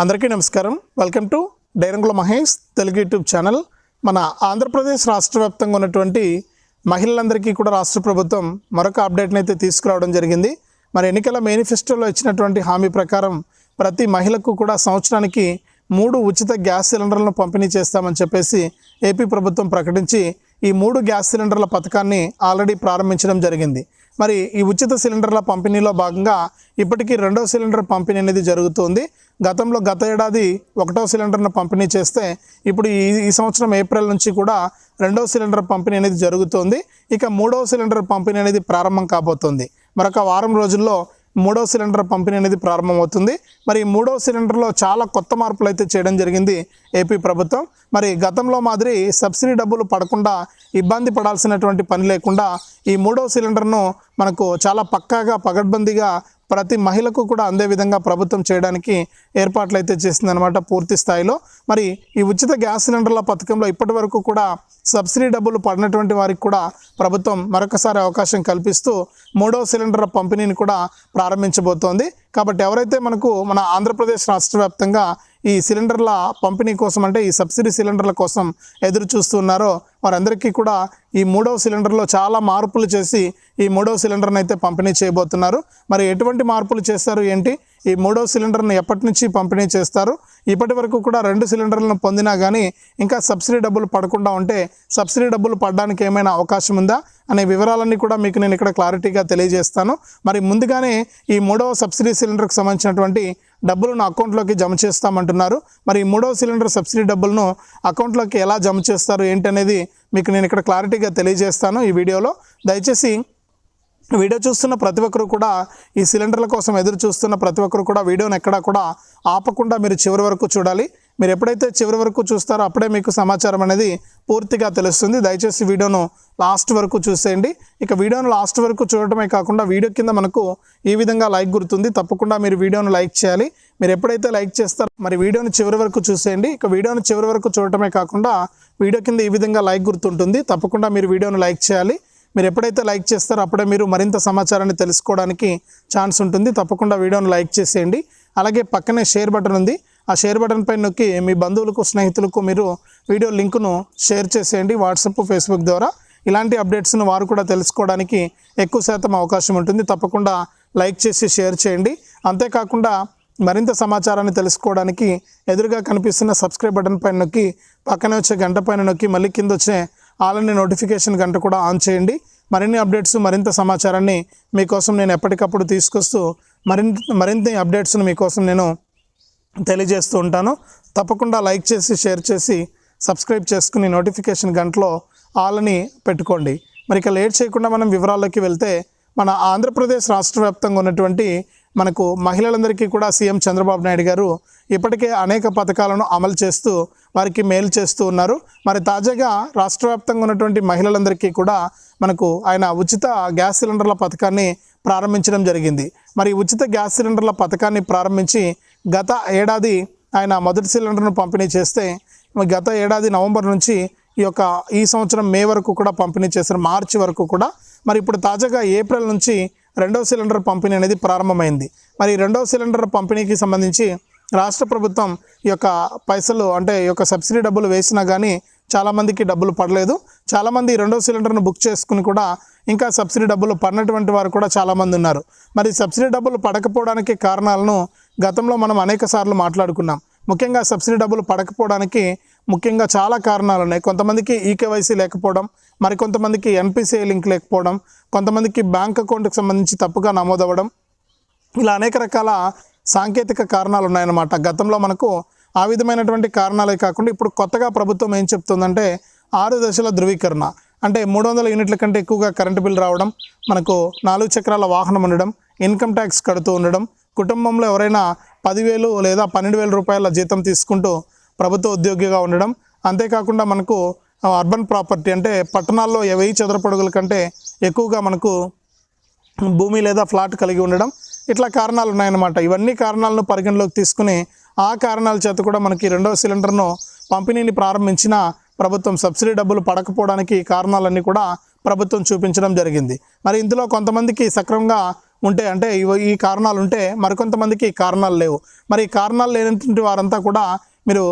అందరికీ నమస్కారం. Welcome to Dairangula Mahesh Telugu YouTube channel. మన ఆంధ్రప్రదేశ్ రాష్ట్ర వ్యాప్తంగా ఉన్నటువంటి మహిళలందరికీ కూడా రాష్ట్ర ప్రభుత్వం మరొక అప్డేట్ని అయితే తీసుకురావడం జరిగింది. మరి ఎన్నికల మేనిఫెస్టోలో ఇచ్చినటువంటి హామీ ప్రకారం ప్రతి మహిళకు కూడా సంవత్సరానికి మూడు ఉచిత గ్యాస్ సిలిండర్లను పంపిణీ చేస్తామని చెప్పేసి ఏపీ ప్రభుత్వం ప్రకటించి ఈ మూడు గ్యాస్ సిలిండర్ల పథకాన్ని ఆల్రెడీ ప్రారంభించడం జరిగింది. మరి ఈ ఉచిత సిలిండర్ల పంపిణీలో భాగంగా ఇప్పటికీ రెండో సిలిండర్ పంపిణీ అనేది జరుగుతుంది. గతంలో గత ఏడాది ఒకటో సిలిండర్ను పంపిణీ చేస్తే ఇప్పుడు ఈ ఈ సంవత్సరం ఏప్రిల్ నుంచి కూడా రెండో సిలిండర్ పంపిణీ అనేది జరుగుతోంది. ఇక మూడవ సిలిండర్ పంపిణీ అనేది ప్రారంభం కాబోతోంది. మరొక వారం రోజుల్లో మూడో సిలిండర్ పంపిణీ అనేది ప్రారంభమవుతుంది. మరి మూడో సిలిండర్లో చాలా కొత్త మార్పులు అయితే చేయడం జరిగింది ఏపీ ప్రభుత్వం. మరి గతంలో మాదిరి సబ్సిడీ డబ్బులు పడకుండా ఇబ్బంది పడాల్సినటువంటి పని లేకుండా ఈ మూడో సిలిండర్ను మనకు చాలా పక్కాగా పగడ్బందీగా ప్రతి మహిళకు కూడా అందే విధంగా ప్రభుత్వం చేయడానికి ఏర్పాట్లు అయితే చేసిందనమాట పూర్తి స్థాయిలో. మరి ఈ ఉచిత గ్యాస్ సిలిండర్ల పథకంలో ఇప్పటి వరకు కూడా సబ్సిడీ డబ్బులు పడినటువంటి వారికి కూడా ప్రభుత్వం మరొకసారి అవకాశం కల్పిస్తూ మూడో సిలిండర్ పంపిణీని కూడా ప్రారంభించబోతోంది. కాబట్టి ఎవరైతే మనకు మన ఆంధ్రప్రదేశ్ రాష్ట్ర వ్యాప్తంగా ఈ సిలిండర్ల పంపిణీ కోసం అంటే ఈ సబ్సిడీ సిలిండర్ల కోసం ఎదురు చూస్తున్నారో వారందరికీ కూడా ఈ మూడవ సిలిండర్లో చాలా మార్పులు చేసి ఈ మూడవ సిలిండర్ని అయితే పంపిణీ చేయబోతున్నారు. మరి ఎటువంటి మార్పులు చేస్తారు ఏంటి? ఈ మూడవ సిలిండర్ను ఎప్పటి నుంచి పంపిణీ చేస్తారు? ఇప్పటి వరకు కూడా రెండు సిలిండర్లను పొందినా కానీ ఇంకా సబ్సిడీ డబ్బులు పడకుండా ఉంటే సబ్సిడీ డబ్బులు పడడానికి ఏమైనా అవకాశం ఉందా? అనే వివరాలన్నీ కూడా మీకు నేను ఇక్కడ క్లారిటీగా తెలియజేస్తాను. మరి ముందుగానే ఈ మూడవ సబ్సిడీ సిలిండర్కి సంబంధించినటువంటి డబ్బులను అకౌంట్లోకి జమ చేస్తామంటున్నారు. మరి ఈ మూడవ సిలిండర్ సబ్సిడీ డబ్బులను అకౌంట్లోకి ఎలా జమ చేస్తారు ఏంటనేది మీకు నేను ఇక్కడ క్లారిటీగా తెలియజేస్తాను ఈ వీడియోలో. దయచేసి వీడియో చూస్తున్న ప్రతి ఒక్కరు కూడా ఈ సిలిండర్ల కోసం ఎదురు చూస్తున్న ప్రతి ఒక్కరు కూడా వీడియోని ఎక్కడా కూడా ఆపకుండా మీరు చివరి వరకు చూడాలి. మీరు ఎప్పుడైతే చివరి వరకు చూస్తారో అప్పుడే మీకు సమాచారం అనేది పూర్తిగా తెలుస్తుంది. దయచేసి వీడియోను లాస్ట్ వరకు చూసేయండి. ఇక వీడియోను లాస్ట్ వరకు చూడటమే కాకుండా వీడియో కింద మనకు ఈ విధంగా లైక్ గుర్తుంది. తప్పకుండా మీరు వీడియోను లైక్ చేయాలి. మీరు ఎప్పుడైతే లైక్ చేస్తారో మరి వీడియోని చివరి వరకు చూసేయండి. ఇక వీడియోని చివరి వరకు చూడటమే కాకుండా వీడియో కింద ఈ విధంగా లైక్ గుర్తుంటుంది. తప్పకుండా మీరు వీడియోను లైక్ చేయాలి. మీరు ఎప్పుడైతే లైక్ చేస్తారో అప్పుడే మీరు మరింత సమాచారాన్ని తెలుసుకోవడానికి ఛాన్స్ ఉంటుంది. తప్పకుండా వీడియోను లైక్ చేసేయండి. అలాగే పక్కనే షేర్ బటన్ ఉంది. ఆ షేర్ బటన్ పైన నొక్కి మీ బంధువులకు స్నేహితులకు మీరు వీడియో లింకును షేర్ చేసేయండి వాట్సాప్ ఫేస్బుక్ ద్వారా. ఇలాంటి అప్డేట్స్ను వారు కూడా తెలుసుకోవడానికి ఎక్కువ శాతం అవకాశం ఉంటుంది. తప్పకుండా లైక్ చేసి షేర్ చేయండి. అంతేకాకుండా మరింత సమాచారాన్ని తెలుసుకోవడానికి ఎదురుగా కనిపిస్తున్న సబ్స్క్రైబ్ బటన్ పైన నొక్కి పక్కనే వచ్చే గంట పైన నొక్కి మళ్ళీ కింద వచ్చే ఆల్ నోటిఫికేషన్ గంట కూడా ఆన్ చేయండి. మరిన్ని అప్డేట్స్ మరింత సమాచారాన్ని మీకోసం నేను ఎప్పటికప్పుడు తీసుకొస్తూ మరింత మరింత అప్డేట్స్ను మీకోసం నేను తెలియజేస్తూ ఉంటాను. తప్పకుండా లైక్ చేసి షేర్ చేసి సబ్స్క్రైబ్ చేసుకుని నోటిఫికేషన్ గంటలో ఆల్ని పెట్టుకోండి. మరి ఇక లేట్ చేయకుండా మనం వివరాల్లోకి వెళ్తే మన ఆంధ్రప్రదేశ్ రాష్ట్ర వ్యాప్తంగా ఉన్నటువంటి మనకు మహిళలందరికీ కూడా సీఎం చంద్రబాబు నాయుడు గారు ఇప్పటికే అనేక పథకాలను అమలు చేస్తూ వారికి మేలు చేస్తూ ఉన్నారు. మరి తాజాగా రాష్ట్ర వ్యాప్తంగా ఉన్నటువంటి మహిళలందరికీ కూడా మనకు ఆయన ఉచిత గ్యాస్ సిలిండర్ల పథకాన్ని ప్రారంభించడం జరిగింది. మరి ఉచిత గ్యాస్ సిలిండర్ల పథకాన్ని ప్రారంభించి గత ఏడాది ఆయన మొదటి సిలిండర్ను పంపిణీ చేస్తే గత ఏడాది నవంబర్ నుంచి ఈ యొక్క ఈ సంవత్సరం మే వరకు కూడా పంపిణీ చేశారు. మార్చి వరకు కూడా. మరి ఇప్పుడు తాజాగా ఏప్రిల్ నుంచి రెండో సిలిండర్ పంపిణీ అనేది ప్రారంభమైంది. మరి రెండవ రెండో సిలిండర్ పంపిణీకి సంబంధించి రాష్ట్ర ప్రభుత్వం యొక్క పైసలు అంటే యొక్క సబ్సిడీ డబ్బులు వేసినా కానీ చాలామందికి డబ్బులు పడలేదు. చాలామంది రెండో సిలిండర్ను బుక్ చేసుకుని కూడా ఇంకా సబ్సిడీ డబ్బులు పడినటువంటి వారు కూడా చాలామంది ఉన్నారు. మరి సబ్సిడీ డబ్బులు పడకపోవడానికి కారణాలను గతంలో మనం అనేక సార్లు మాట్లాడుకున్నాం. ముఖ్యంగా సబ్సిడీ డబ్బులు పడకపోవడానికి ముఖ్యంగా చాలా కారణాలు ఉన్నాయి కొంతమందికి ఈకేవైసీ లేకపోవడం మరి కొంతమందికి ఎన్పిసిఐ లింక్ లేకపోవడం కొంతమందికి బ్యాంక్ అకౌంట్కి సంబంధించి తప్పుగా నమోదవ్వడం ఇలా అనేక రకాల సాంకేతిక కారణాలు ఉన్నాయన్నమాట గతంలో మనకు ఆ విధమైనటువంటి కారణాలే కాకుండా ఇప్పుడు కొత్తగా ప్రభుత్వం ఏం చెప్తుందంటే ఆరు దశల ధృవీకరణ. అంటే మూడు వందల యూనిట్ల కంటే ఎక్కువగా కరెంటు బిల్ రావడం మనకు నాలుగు చక్రాల వాహనం ఉండడం ఇన్కమ్ ట్యాక్స్ కడుతూ ఉండడం కుటుంబంలో ఎవరైనా పదివేలు లేదా పన్నెండు వేల రూపాయల జీతం తీసుకుంటూ ప్రభుత్వ ఉద్యోగిగా ఉండడం అంతేకాకుండా మనకు అర్బన్ ప్రాపర్టీ అంటే పట్టణాల్లో వెయ్యి చదరపడుగుల కంటే ఎక్కువగా మనకు భూమి లేదా ఫ్లాట్ కలిగి ఉండడం ఇట్లా కారణాలు ఉన్నాయన్నమాట. ఇవన్నీ కారణాలను పరిగణలోకి తీసుకుని ఆ కారణాల చేత కూడా మనకి రెండవ సిలిండర్ను పంపిణీని ప్రారంభించిన ప్రభుత్వం సబ్సిడీ డబ్బులు పడకపోవడానికి కారణాలన్నీ కూడా ప్రభుత్వం చూపించడం జరిగింది. మరి ఇందులో కొంతమందికి సక్రమంగా ఉంటే అంటే ఈ కారణాలు ఉంటే మరికొంతమందికి కారణాలు లేవు. మరి ఈ కారణాలు లేనటువంటి వారంతా కూడా మీరు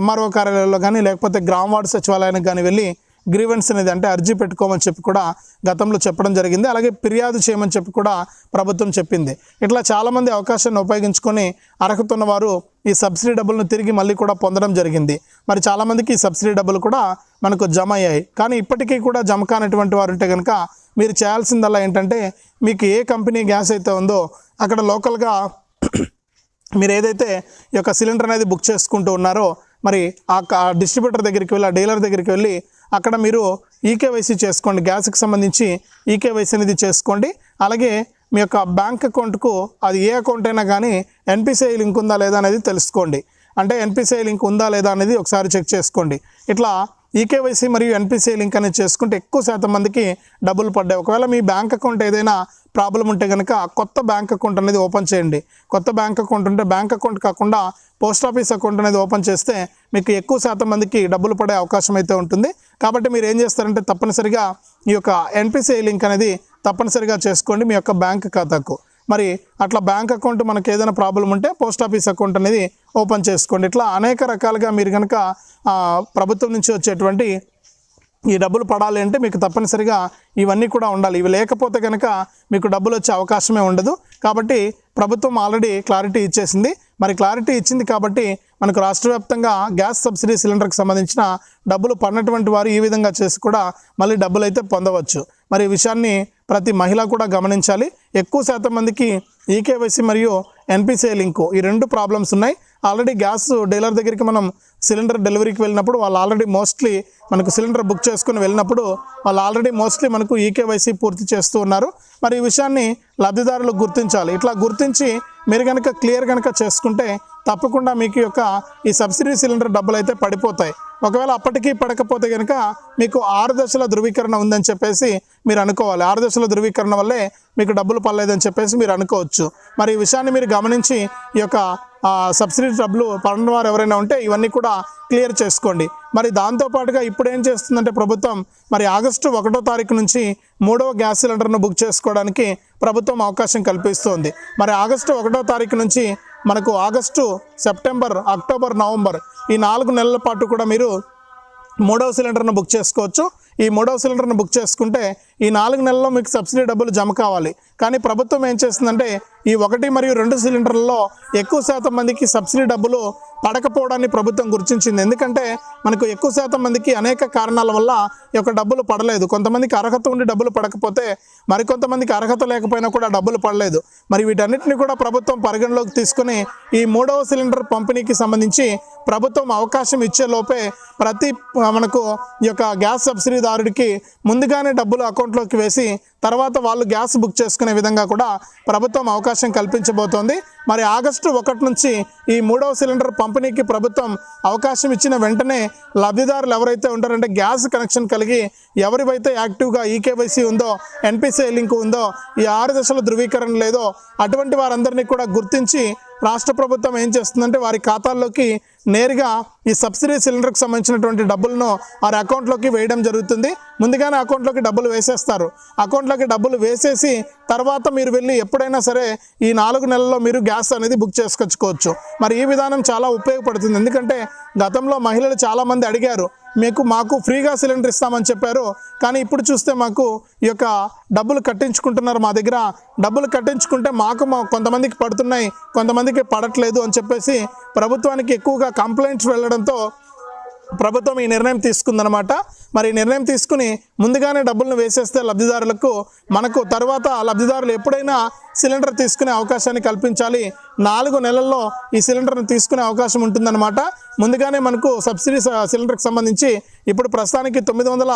ఎంఆర్ఓ కార్యాలయంలో కానీ లేకపోతే గ్రామ వార్డు సచివాలయానికి కానీ వెళ్ళి గ్రీవెన్స్ అనేది అంటే అర్జీ పెట్టుకోమని చెప్పి కూడా గతంలో చెప్పడం జరిగింది. అలాగే ఫిర్యాదు చేయమని చెప్పి కూడా ప్రభుత్వం చెప్పింది. ఇట్లా చాలామంది అవకాశాన్ని ఉపయోగించుకొని అర్హత ఉన్నవారు ఈ సబ్సిడీ డబ్బులను తిరిగి మళ్ళీ కూడా పొందడం జరిగింది. మరి చాలామందికి ఈ సబ్సిడీ డబ్బులు కూడా మనకు జమ అయ్యాయి. కానీ ఇప్పటికీ కూడా జమ కానటువంటి వారు ఉంటే కనుక మీరు చేయాల్సిందల్లా ఏంటంటే మీకు ఏ కంపెనీ గ్యాస్ అయితే ఉందో అక్కడ లోకల్గా మీరు ఏదైతే ఈ యొక్క సిలిండర్ అనేది బుక్ చేసుకుంటూ ఉన్నారో మరి ఆ డిస్ట్రిబ్యూటర్ దగ్గరికి వెళ్ళి ఆ డీలర్ దగ్గరికి వెళ్ళి అక్కడ మీరు ఈకేవైసీ చేసుకోండి. గ్యాస్కి సంబంధించి ఈకేవైసీ అనేది చేసుకోండి. అలాగే మీ యొక్క బ్యాంక్ అకౌంట్కు అది ఏ అకౌంట్ అయినా కానీ ఎన్పిసిఐ లింక్ ఉందా లేదా అనేది తెలుసుకోండి. అంటే ఎన్పిసిఐ లింక్ ఉందా లేదా అనేది ఒకసారి చెక్ చేసుకోండి. ఇట్లా ఈకేవైసీ మరియు ఎన్పిసిఐ లింక్ అనేది చేసుకుంటే ఎక్కువ శాతం మందికి డబ్బులు పడ్డాయి. ఒకవేళ మీ బ్యాంక్ అకౌంట్ ఏదైనా ప్రాబ్లం ఉంటే కనుక కొత్త బ్యాంక్ అకౌంట్ అనేది ఓపెన్ చేయండి. కొత్త బ్యాంక్ అకౌంట్ ఉంటే బ్యాంక్ అకౌంట్ కాకుండా పోస్ట్ ఆఫీస్ అకౌంట్ అనేది ఓపెన్ చేస్తే మీకు ఎక్కువ శాతం మందికి డబ్బులు పడే అవకాశం అయితే ఉంటుంది. కాబట్టి మీరు ఏం చేస్తారంటే తప్పనిసరిగా ఈ యొక్క ఎన్పిసిఐ లింక్ అనేది తప్పనిసరిగా చేసుకోండి మీ యొక్క బ్యాంక్ ఖాతాకు. మరి అట్లా బ్యాంక్ అకౌంట్ మనకు ఏదైనా ప్రాబ్లం ఉంటే పోస్ట్ ఆఫీస్ అకౌంట్ అనేది ఓపెన్ చేసుకోండి. ఇట్లా అనేక రకాలుగా మీరు కనుక ప్రభుత్వం నుంచి వచ్చేటువంటి ఈ డబ్బులు పడాలి అంటే మీకు తప్పనిసరిగా ఇవన్నీ కూడా ఉండాలి. ఇవి లేకపోతే కనుక మీకు డబ్బులు వచ్చే అవకాశమే ఉండదు. కాబట్టి ప్రభుత్వం ఆల్రెడీ క్లారిటీ ఇచ్చేసింది. మరి క్లారిటీ ఇచ్చింది కాబట్టి మనకు రాష్ట్ర వ్యాప్తంగా గ్యాస్ సబ్సిడీ సిలిండర్కి సంబంధించిన డబ్బులు పడినటువంటి వారు ఈ విధంగా చేసి కూడా మళ్ళీ డబ్బులు అయితే పొందవచ్చు. మరి ఈ విషయాన్ని ప్రతి మహిళ కూడా గమనించాలి. ఎక్కువ శాతం మందికి ఈకేవైసీ మరియు ఎన్పిసిఐ లింకు. ఈ రెండు ప్రాబ్లమ్స్ ఉన్నాయి. ఆల్రెడీ గ్యాస్ డీలర్ దగ్గరికి మనం సిలిండర్ డెలివరీకి వెళ్ళినప్పుడు వాళ్ళు ఆల్రెడీ మోస్ట్లీ మనకు సిలిండర్ బుక్ చేసుకుని వెళ్ళినప్పుడు వాళ్ళు ఆల్రెడీ మోస్ట్లీ మనకు ఈకేవైసీ పూర్తి చేస్తూ ఉన్నారు. మరి ఈ విషయాన్ని లబ్ధిదారులు గుర్తించాలి. ఇట్లా గుర్తించి మీరు కనుక క్లియర్ కనుక చేసుకుంటే తప్పకుండా మీకు యొక్క ఈ సబ్సిడీ సిలిండర్ డబ్బులు అయితే పడిపోతాయి. ఒకవేళ అప్పటికీ పడకపోతే కనుక మీకు ఆరు దశల ధృవీకరణ ఉందని చెప్పేసి మీరు అనుకోవాలి. ఆరు దశల ధృవీకరణ వల్లే మీకు డబ్బులు పడలేదని చెప్పేసి మీరు అనుకోవచ్చు. మరి ఈ విషయాన్ని మీరు గమనించి ఈ యొక్క సబ్సిడీ డబ్బులు పడిన వారు ఎవరైనా ఉంటే ఇవన్నీ కూడా క్లియర్ చేసుకోండి. మరి దాంతోపాటుగా ఇప్పుడు ఏం చేస్తుందంటే ప్రభుత్వం మరి ఆగస్టు ఒకటో తారీఖు నుంచి మూడవ గ్యాస్ సిలిండర్ను బుక్ చేసుకోవడానికి ప్రభుత్వం అవకాశం కల్పిస్తోంది. మరి ఆగస్టు ఒకటో తారీఖు నుంచి మనకు ఆగస్టు సెప్టెంబర్ అక్టోబర్ నవంబర్ ఈ నాలుగు నెలల పాటు కూడా మీరు మూడవ సిలిండర్ను బుక్ చేసుకోవచ్చు. ఈ మూడవ సిలిండర్ను బుక్ చేసుకుంటే ఈ నాలుగు నెలల్లో మీకు సబ్సిడీ డబ్బులు జమ కావాలి. కానీ ప్రభుత్వం ఏం చేస్తుందంటే ఈ ఒకటి మరియు రెండు సిలిండర్లలో ఎక్కువ శాతం మందికి సబ్సిడీ డబ్బులు పడకపోవడాన్ని ప్రభుత్వం గుర్తించింది. ఎందుకంటే మనకు ఎక్కువ శాతం మందికి అనేక కారణాల వల్ల ఈ యొక్క డబ్బులు పడలేదు. కొంతమందికి అర్హత ఉండి డబ్బులు పడకపోతే మరికొంతమందికి అర్హత లేకపోయినా కూడా డబ్బులు పడలేదు. మరి వీటన్నిటిని కూడా ప్రభుత్వం పరిగణలోకి తీసుకుని ఈ మూడవ సిలిండర్ పంపిణీకి సంబంధించి ప్రభుత్వం అవకాశం ఇచ్చే లోపే ప్రతి మనకు ఈ యొక్క గ్యాస్ సబ్సిడీదారుడికి ముందుగానే డబ్బులు అకౌంట్ అందుబాటులోకి వేసి తర్వాత వాళ్ళు గ్యాస్ బుక్ చేసుకునే విధంగా కూడా ప్రభుత్వం అవకాశం కల్పించబోతోంది. మరి ఆగస్టు ఒకటి నుంచి ఈ మూడవ సిలిండర్ పంపిణీకి ప్రభుత్వం అవకాశం ఇచ్చిన వెంటనే లబ్ధిదారులు ఎవరైతే ఉంటారంటే గ్యాస్ కనెక్షన్ కలిగి ఎవరివైతే యాక్టివ్గా ఈకేవైసీ ఉందో ఎన్పిసిఐ లింక్ ఉందో ఈ ఆరు దశల ధృవీకరణ లేదో అటువంటి వారందరినీ కూడా గుర్తించి రాష్ట్ర ప్రభుత్వం ఏం చేస్తుందంటే వారి ఖాతాల్లోకి నేరుగా ఈ సబ్సిడీ సిలిండర్కి సంబంధించినటువంటి డబ్బులను వారి అకౌంట్లోకి వేయడం జరుగుతుంది. ముందుగానే అకౌంట్లోకి డబ్బులు వేసేస్తారు. అకౌంట్లోకి డబ్బులు వేసేసి తర్వాత మీరు వెళ్ళి ఎప్పుడైనా సరే ఈ నాలుగు నెలల్లో మీరు గ్యాస్ అనేది బుక్ చేసుకొచ్చుకోవచ్చు మరి ఈ విధానం చాలా ఉపయోగపడుతుంది. ఎందుకంటే గతంలో మహిళలు చాలామంది అడిగారు మీకు మాకు ఫ్రీగా సిలిండర్ ఇస్తామని చెప్పారు. కానీ ఇప్పుడు చూస్తే మాకు ఈ యొక్క డబ్బులు కట్టించుకుంటున్నారు మా దగ్గర. డబ్బులు కట్టించుకుంటే మాకు మా కొంతమందికి పడుతున్నాయి కొంతమందికి పడట్లేదు అని చెప్పేసి ప్రభుత్వానికి ఎక్కువగా కంప్లైంట్స్ వెళ్ళడంతో ప్రభుత్వం ఈ నిర్ణయం తీసుకుందనమాట మరి ఈ నిర్ణయం తీసుకుని ముందుగానే డబ్బులను వేసేస్తే లబ్ధిదారులకు మనకు తర్వాత లబ్ధిదారులు ఎప్పుడైనా సిలిండర్ తీసుకునే అవకాశాన్ని కల్పించాలి. నాలుగు నెలల్లో ఈ సిలిండర్ను తీసుకునే అవకాశం ఉంటుందన్నమాట. ముందుగానే మనకు సబ్సిడీ సిలిండర్కి సంబంధించి ఇప్పుడు ప్రస్తుతానికి తొమ్మిది వందల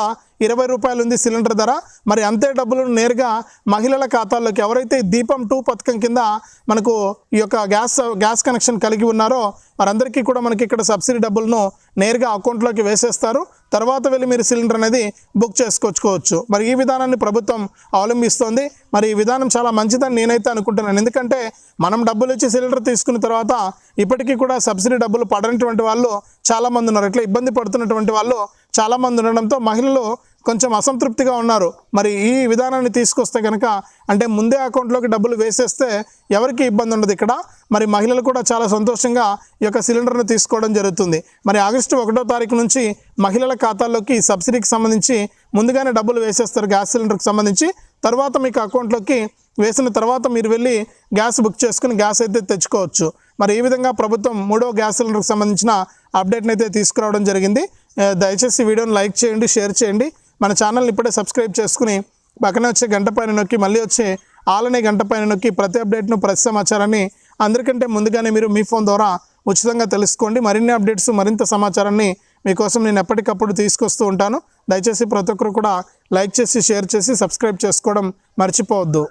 ఇరవై రూపాయలు ఉంది సిలిండర్ ధర. మరి అంతే డబ్బులను నేరుగా మహిళల ఖాతాల్లోకి ఎవరైతే దీపం టూ పథకం కింద మనకు ఈ యొక్క గ్యాస్ గ్యాస్ కనెక్షన్ కలిగి ఉన్నారో వారందరికీ కూడా మనకి ఇక్కడ సబ్సిడీ డబ్బులను నేరుగా అకౌంట్లోకి వేసేస్తారు. తర్వాత వెళ్ళి మీరు సిలిండర్ అనేది బుక్ చేసుకొచ్చుకోవచ్చు మరి ఈ విధానాన్ని ప్రభుత్వం అవలంబిస్తోంది. మరి ఈ విధానం చాలా మంచిదని నేనైతే అనుకుంటున్నాను. ఎందుకంటే మనం డబ్బులు ఇచ్చి సిలిండర్ తీసుకున్న తర్వాత ఇప్పటికీ కూడా సబ్సిడీ డబ్బులు పడనటువంటి వాళ్ళు చాలామంది ఉన్నారు. ఇట్లా ఇబ్బంది పడుతున్నటువంటి వాళ్ళు చాలామంది ఉండడంతో మహిళలు కొంచెం అసంతృప్తిగా ఉన్నారు. మరి ఈ విధానాన్ని తీసుకొస్తే కనుక అంటే ముందే అకౌంట్లోకి డబ్బులు వేసేస్తే ఎవరికి ఇబ్బంది ఉండదు ఇక్కడ. మరి మహిళలు కూడా చాలా సంతోషంగా ఈ యొక్క సిలిండర్ను తీసుకోవడం జరుగుతుంది. మరి ఆగస్టు ఒకటో తారీఖు నుంచి మహిళల ఖాతాల్లోకి సబ్సిడీకి సంబంధించి ముందుగానే డబ్బులు వేసేస్తారు గ్యాస్ సిలిండర్కి సంబంధించి. తర్వాత మీకు అకౌంట్లోకి వేసిన తర్వాత మీరు వెళ్ళి గ్యాస్ బుక్ చేసుకుని గ్యాస్ అయితే తెచ్చుకోవచ్చు. మరి ఈ విధంగా ప్రభుత్వం మూడో గ్యాస్ సిలిండర్కి సంబంధించిన అప్డేట్ని అయితే తీసుకురావడం జరిగింది. దయచేసి వీడియోని లైక్ చేయండి షేర్ చేయండి. మన ఛానల్ని ఇప్పుడే సబ్స్క్రైబ్ చేసుకుని పక్కనే వచ్చే గంట పైన నొక్కి మళ్ళీ వచ్చే ఆలనే గంట పైన నొక్కి ప్రతి అప్డేట్ను ప్రతి సమాచారాన్ని అందరికంటే ముందుగానే మీరు మీ ఫోన్ ద్వారా ఉచితంగా తెలుసుకోండి. మరిన్ని అప్డేట్స్ మరింత సమాచారాన్ని మీకోసం నేను ఎప్పటికప్పుడు తీసుకొస్తూ ఉంటాను. దయచేసి ప్రతి ఒక్కరు కూడా లైక్ చేసి షేర్ చేసి సబ్స్క్రైబ్ చేసుకోవడం మర్చిపోవద్దు.